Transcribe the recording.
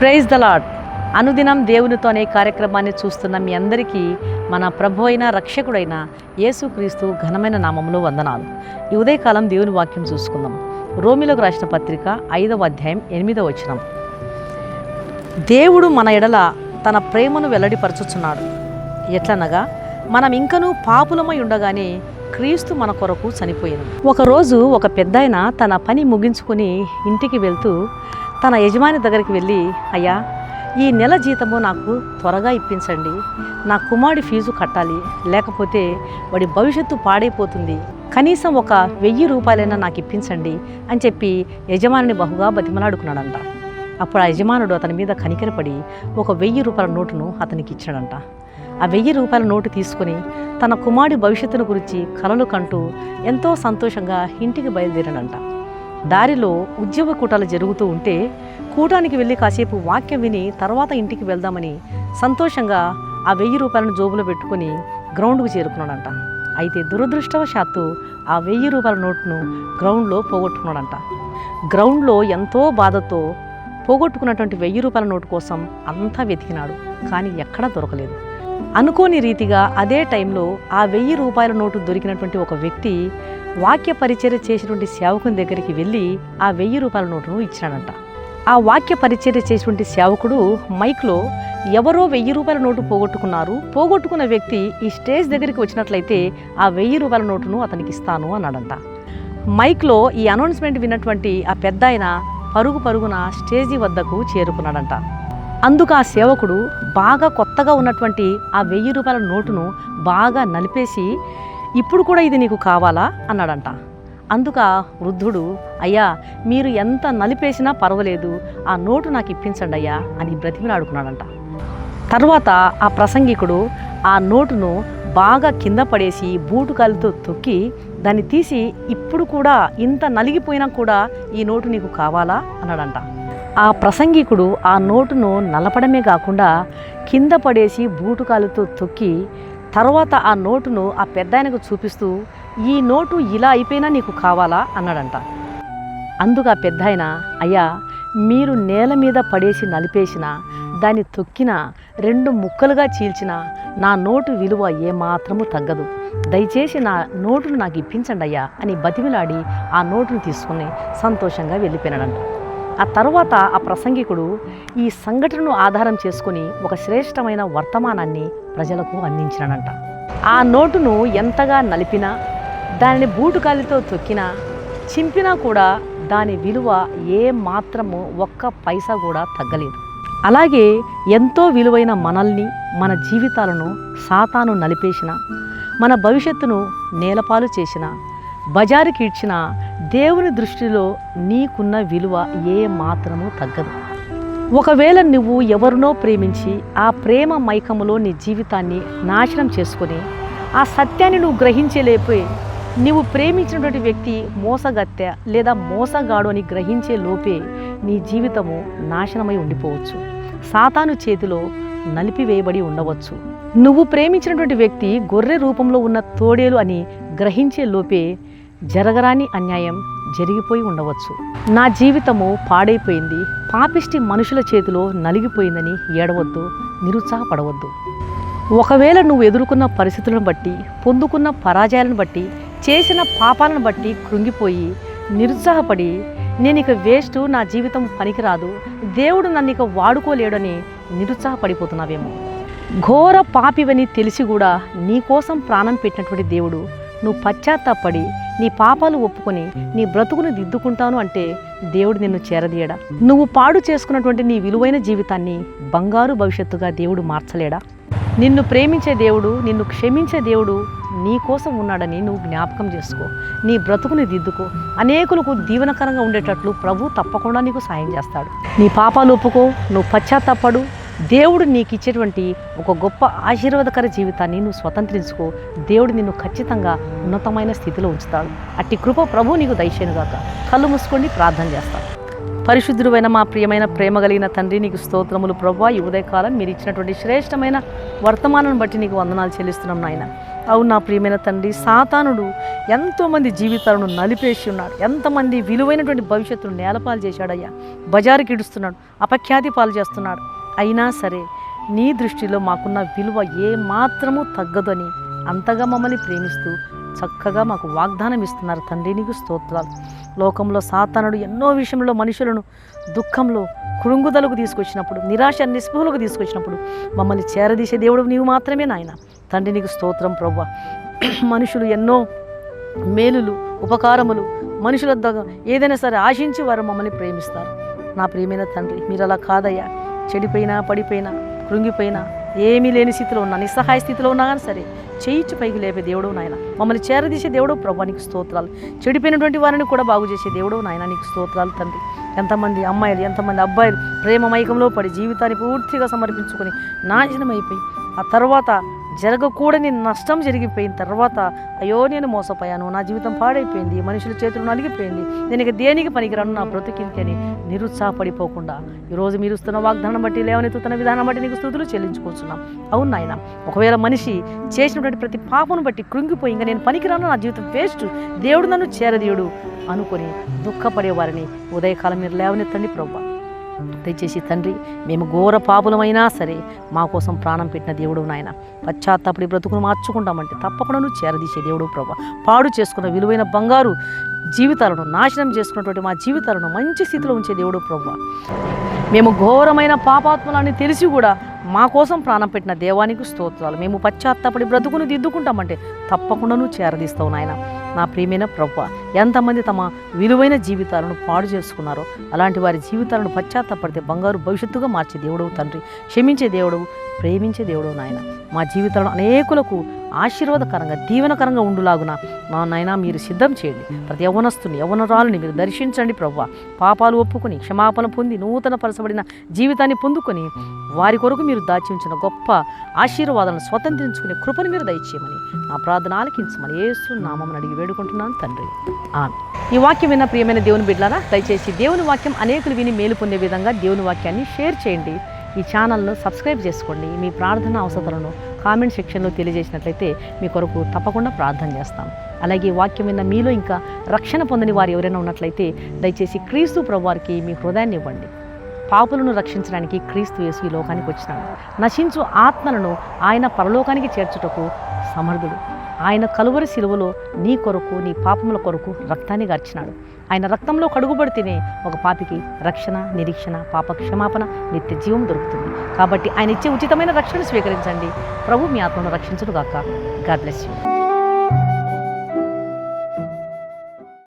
Praise the lord అనుదినం దేవునితో అనే కార్యక్రమాన్ని చూస్తున్న మీ అందరికీ మన ప్రభు అయిన రక్షకుడైన యేసుక్రీస్తు ఘనమైన నామంలో వందనాలు. ఈ ఉదయకాలం దేవుని వాక్యం చూసుకుందాం. రోమిలోకి రాసిన పత్రిక ఐదవ అధ్యాయం ఎనిమిదవ వచనం. దేవుడు మన ఎడల తన ప్రేమను వెల్లడిపరచుచున్నాడు. ఎట్లనగా మనం ఇంకనూ పాపులమై ఉండగానే క్రీస్తు మన కొరకు చనిపోయింది ఒకరోజు ఒక పెద్దాయన తన పని ముగించుకొని ఇంటికి వెళ్తూ తన యజమాని దగ్గరికి వెళ్ళి అయ్యా ఈ నెల జీతము నాకు త్వరగా ఇప్పించండి. నా కుమారుడి ఫీజు కట్టాలి. లేకపోతే వాడి భవిష్యత్తు పాడైపోతుంది. కనీసం ఒక వెయ్యి రూపాయలైనా నాకు ఇప్పించండి అని చెప్పి యజమానిని బహుగా బతిమలాడుకున్నాడంట. అప్పుడు ఆ యజమానుడు అతని మీద కనికరపడి ఒక వెయ్యి రూపాయల నోటును అతనికి ఇచ్చాడంట. ఆ వెయ్యి రూపాయల నోటు తీసుకొని తన కుమారుడి భవిష్యత్తును గురించి కలలు కంటూ ఎంతో సంతోషంగా ఇంటికి బయలుదేరాడంట. దారిలో ఉద్యోగ కూటాలు జరుగుతూ ఉంటే కూటానికి వెళ్ళి కాసేపు వాక్యం విని తర్వాత ఇంటికి వెళ్దామని సంతోషంగా ఆ వెయ్యి రూపాయలను జోబులో పెట్టుకొని గ్రౌండ్కు చేరుకున్నాడంట. అయితే దురదృష్టవశాత్తు ఆ వెయ్యి రూపాయల నోట్ను గ్రౌండ్లో పోగొట్టుకున్నాడంట. గ్రౌండ్లో ఎంతో బాధతో పోగొట్టుకున్నటువంటి వెయ్యి రూపాయల నోటు కోసం అంతా వెతికినాడు. కానీ ఎక్కడా దొరకలేదు. అనుకోని రీతిగా అదే టైంలో ఆ వెయ్యి రూపాయల నోటు దొరికినటువంటి ఒక వ్యక్తి వాక్య పరిచర్య చేసినటువంటి సేవకుని దగ్గరికి వెళ్ళి ఆ వెయ్యి రూపాయల నోటును ఇచ్చినాడంట. ఆ వాక్య పరిచర్య చేసినటువంటి సేవకుడు మైక్లో ఎవరో వెయ్యి రూపాయల నోటు పోగొట్టుకున్నారు. పోగొట్టుకున్న వ్యక్తి ఈ స్టేజ్ దగ్గరికి వచ్చినట్లయితే ఆ వెయ్యి రూపాయల నోటును అతనికి ఇస్తాను అన్నాడంట. మైక్లో ఈ అనౌన్స్మెంట్ విన్నటువంటి ఆ పెద్ద ఆయన పరుగు పరుగున స్టేజీ వద్దకు చేరుకున్నాడంట. అందుకు ఆ సేవకుడు బాగా కొత్తగా ఉన్నటువంటి ఆ వెయ్యి రూపాయల నోటును బాగా నలిపేసి ఇప్పుడు కూడా ఇది నీకు కావాలా? అన్నాడంట. అందుక వృద్ధుడు అయ్యా మీరు ఎంత నలిపేసినా పర్వాలేదు ఆ నోటు నాకు ఇప్పించండి అయ్యా అని బ్రతిమిలాడుకున్నాడంట. తర్వాత ఆ ప్రసంగికుడు ఆ నోటును బాగా కింద పడేసి బూటుకాలతో తొక్కి దాన్ని తీసి ఇప్పుడు కూడా ఇంత నలిగిపోయినా కూడా ఈ నోటు నీకు కావాలా? అన్నాడంట. ఆ ప్రసంగికుడు ఆ నోటును నలపడమే కాకుండా కింద పడేసి బూటుకాలతో తొక్కి తర్వాత ఆ నోటును ఆ పెద్దాయనకు చూపిస్తూ ఈ నోటు ఇలా అయిపోయినా నీకు కావాలా? అన్నాడంట. అందుకు ఆ పెద్దాయన అయ్యా మీరు నేల మీద పడేసి నలిపేసిన దాన్ని తొక్కిన రెండు ముక్కలుగా చీల్చిన నా నోటు విలువ ఏమాత్రము తగ్గదు. దయచేసి నా నోటును నాకు ఇప్పించండి అయ్యా అని బతిమిలాడి ఆ నోటును తీసుకుని సంతోషంగా వెళ్ళిపోయినాడంట. ఆ తర్వాత ఆ ప్రసంగికుడు ఈ సంఘటనను ఆధారం చేసుకుని ఒక శ్రేష్టమైన వర్తమానాన్ని ప్రజలకు అందించినాడంట. ఆ నోటును ఎంతగా నలిపినా దానిని బూటుకాలితో తొక్కినా చింపినా కూడా దాని విలువ ఏ మాత్రము ఒక్క పైసా కూడా తగ్గలేదు. అలాగే ఎంతో విలువైన మనల్ని మన జీవితాలను సాతాను నలిపేసిన మన భవిష్యత్తును నేలపాలు చేసిన బజారుకి ఇచ్చిన దేవుని దృష్టిలో నీకున్న విలువ ఏ మాత్రము తగ్గదు. ఒకవేళ నువ్వు ఎవరినో ప్రేమించి ఆ ప్రేమ మైకములో నీ జీవితాన్ని నాశనం చేసుకొని ఆ సత్యాన్ని నువ్వు గ్రహించలేపోయి నీవు ప్రేమించినటువంటి వ్యక్తి మోసగత్తె లేదా మోసగాడు అని గ్రహించే లోపే నీ జీవితము నాశనమై ఉండిపోవచ్చు. సాతాను చేతిలో నలిపివేయబడి ఉండవచ్చు. నువ్వు ప్రేమించినటువంటి వ్యక్తి గొర్రె రూపంలో ఉన్న తోడేలు అని గ్రహించే లోపే జరగరాని అన్యాయం జరిగిపోయి ఉండవచ్చు. నా జీవితము పాడైపోయింది. పాపిష్టి మనుషుల చేతిలో నలిగిపోయిందని ఏడవద్దు నిరుత్సాహపడవద్దు. ఒకవేళ నువ్వు ఎదుర్కొన్న పరిస్థితులను బట్టి పొందుకున్న పరాజయాలను బట్టి చేసిన పాపాలను బట్టి కృంగిపోయి నిరుత్సాహపడి నేను ఇక వేస్ట్ నా జీవితం పనికిరాదు దేవుడు నన్ను ఇక వాడుకోలేడని నిరుత్సాహపడిపోతున్నావేమో. ఘోర పాపివని తెలిసి కూడా నీ కోసం ప్రాణం పెట్టినటువంటి దేవుడు నువ్వు పశ్చాత్తాపడి నీ పాపాలు ఒప్పుకొని నీ బ్రతుకును దిద్దుకుంటాను అంటే దేవుడు నిన్ను చేరదీయడా. నువ్వు పాడు చేసుకున్నటువంటి నీ విలువైన జీవితాన్ని బంగారు భవిష్యత్తుగా దేవుడు మార్చలేడా? నిన్ను ప్రేమించే దేవుడు నిన్ను క్షమించే దేవుడు నీ కోసం ఉన్నాడని నువ్వు జ్ఞాపకం చేసుకో. నీ బ్రతుకుని దిద్దుకో. అనేకులకు దీవెనకరంగా ఉండేటట్లు ప్రభు తప్పకుండా నీకు సాయం చేస్తాడు. నీ పాపాలు ఒప్పుకో నువ్వు పశ్చాత్తాపడు దేవుడు నీకు ఇచ్చేటువంటి ఒక గొప్ప ఆశీర్వాదకర జీవితాన్ని నువ్వు స్వతంత్రించుకో. దేవుడు నిన్ను ఖచ్చితంగా ఉన్నతమైన స్థితిలో ఉంచుతాడు. అట్టి కృప ప్రభు నీకు దయచేనుగాక కళ్ళు మూసుకొని ప్రార్థన చేస్తాడు పరిశుద్ధుడైన మా ప్రియమైన ప్రేమ కలిగిన తండ్రి నీకు స్తోత్రములు ప్రభా. ఈ ఉదయకాలం మీరు ఇచ్చినటువంటి శ్రేష్టమైన వర్తమానాన్ని బట్టి నీకు వందనాలు చెల్లిస్తున్నాం నాయన. అవును నా ప్రియమైన తండ్రి సాతానుడు ఎంతోమంది జీవితాలను నలిపేసి ఉన్నాడు. ఎంతమంది విలువైనటువంటి భవిష్యత్తును నేలపాలు చేశాడయ్యా. బజారుకి ఇడుస్తున్నాడు. అపఖ్యాతి పాలు చేస్తున్నాడు. అయినా సరే నీ దృష్టిలో మాకున్న విలువ ఏ మాత్రము తగ్గదని అంతగా మమ్మల్ని ప్రేమిస్తూ చక్కగా మాకు వాగ్దానం ఇస్తున్నారు తండ్రి నీకు స్తోత్రాలు. లోకంలో సాతానుడు ఎన్నో విషయంలో మనుషులను దుఃఖంలో కృంగుదలకు తీసుకొచ్చినప్పుడు నిరాశ నిస్పృహలకు తీసుకొచ్చినప్పుడు మమ్మల్ని చేరదీసే దేవుడు నీవు మాత్రమే నాయన. తండ్రి నీకు స్తోత్రం ప్రవ్వ. మనుషులు ఎన్నో మేలులు ఉపకారములు మనుషుల దగ్గర ఏదైనా సరే ఆశించి వారు మమ్మల్ని ప్రేమిస్తారు. నా ప్రియమైన తండ్రి మీరు అలా కాదయ్యా. చెడిపోయినా పడిపోయినా కృంగిపోయినా ఏమీ లేని స్థితిలో ఉన్నా నిస్సహాయ స్థితిలో ఉన్నా కానీ సరే చేయించి పైకి లేపే దేవుడు నాయన. మమ్మల్ని చేరదీసే దేవుడు ప్రభా నీకు స్తోత్రాలు. చెడిపోయినటువంటి వారిని కూడా బాగు చేసే దేవుడు నాయన నీకు స్తోత్రాలు తండ్రి. ఎంతమంది అమ్మాయిలు ఎంతమంది అబ్బాయిలు ప్రేమ మైకంలో పడి జీవితాన్ని పూర్తిగా సమర్పించుకొని నాశనమైపోయి ఆ తర్వాత జరగకూడని నష్టం జరిగిపోయిన తర్వాత అయ్యో నేను మోసపోయాను. నా జీవితం పాడైపోయింది. మనుషుల చేతులు నలిగిపోయింది. నేను ఇక దేనికి పనికిరాను? నా బ్రతికింది అని నిరుత్సాహపడిపోకుండా. ఈరోజు మీరు ఇస్తున్న వాగ్దానం బట్టి లేవనెత్తుతున్న విధానం బట్టి నీకు స్థుతులు చెల్లించుకుంటున్నాం. అవును నాయన ఒకవేళ మనిషి చేసినటువంటి ప్రతి పాపను బట్టి కృంగిపోయి ఇంకా నేను పనికిరాను నా జీవితం వేస్ట్. దేవుడు నన్ను చేరదీయుడు అనుకొని దుఃఖపడేవారిని. ఉదయకాలం మీరు లేవనెత్తండి ప్రభా దయచేసి తండ్రి మేము ఘోర పాపులమైనా సరే మా కోసం ప్రాణం పెట్టిన దేవుడు నాయన. పశ్చాత్తాపడి బ్రతుకును మార్చుకుంటామంటే తప్పకుండా నువ్వు చేరదీసే దేవుడు ప్రభా. పాడు చేసుకున్న విలువైన బంగారు జీవితాలను నాశనం చేసుకున్నటువంటి మా జీవితాలను మంచి స్థితిలో ఉంచే దేవుడు ప్రభు. మేము ఘోరమైన పాపాత్మలని తెలిసి కూడా మా కోసం ప్రాణం పెట్టిన దేవానికి స్తోత్రాలు. మేము పశ్చాత్తాపడి బ్రతుకును దిద్దుకుంటామంటే తప్పకుండా నువ్వు చేరదీస్తావు నాయన. నా ప్రియమైన ప్రభు ఎంతమంది తమ విలువైన జీవితాలను పాడు చేసుకున్నారో అలాంటి వారి జీవితాలను పశ్చాత్తపడితే బంగారు భవిష్యత్తుగా మార్చే దేవుడవు తండ్రి క్షమించే దేవుడవు ప్రేమించే దేవుడవు నాయన. మా జీవితాలను అనేకులకు ఆశీర్వాదకరంగా దీవెనకరంగా ఉండులాగున మా నాయన మీరు సిద్ధం చేయండి. ప్రతి యవనస్తుని యవనరాలని మీరు దర్శించండి ప్రవ్వ. పాపాలు ఒప్పుకొని క్షమాపణ పొంది నూతన పరచబడిన జీవితాన్ని పొందుకొని వారి కొరకు మీరు దాచి ఉంచిన గొప్ప ఆశీర్వాదాలను స్వతంత్రించుకునే కృపను మీరు దయచేయమని నా ప్రార్థన ఆలకించమని ఏసు నామం అడిగి వేడుకుంటున్నాను తండ్రి. ఆమె. ఈ వాక్యం విన్న ప్రియమైన దేవుని బిడ్డలారా దయచేసి దేవుని వాక్యం అనేకులు విని మేలు పొందే విధంగా దేవుని వాక్యాన్ని షేర్ చేయండి. ఈ ఛానల్ను సబ్స్క్రైబ్ చేసుకోండి. మీ ప్రార్థన అవసరాలను కామెంట్ సెక్షన్లో తెలియజేసినట్లయితే మీ కొరకు తప్పకుండా ప్రార్థన చేస్తాం. అలాగే వాక్యం విన్న మీలో ఇంకా రక్షణ పొందని వారు ఎవరైనా ఉన్నట్లయితే దయచేసి క్రీస్తు ప్రభువారికి మీ హృదయాన్ని ఇవ్వండి. పాపులను రక్షించడానికి క్రీస్తు యేసు ఈ లోకానికి వచ్చినాడు. నశించు ఆత్మలను ఆయన పరలోకానికి చేర్చుటకు సమర్థుడు. ఆయన కలువరి శిలువలో నీ కొరకు నీ పాపముల కొరకు రక్తాన్ని గర్చినాడు. ఆయన రక్తంలో కడుగుబడితేనే ఒక పాపికి రక్షణ నిరీక్షణ పాప క్షమాపణ నిత్య జీవం దొరుకుతుంది. కాబట్టి ఆయన ఇచ్చే ఉచితమైన రక్షణ స్వీకరించండి. ప్రభు మీ ఆత్మను రక్షించడుగాక గాడ్ బ్లెస్ యూ.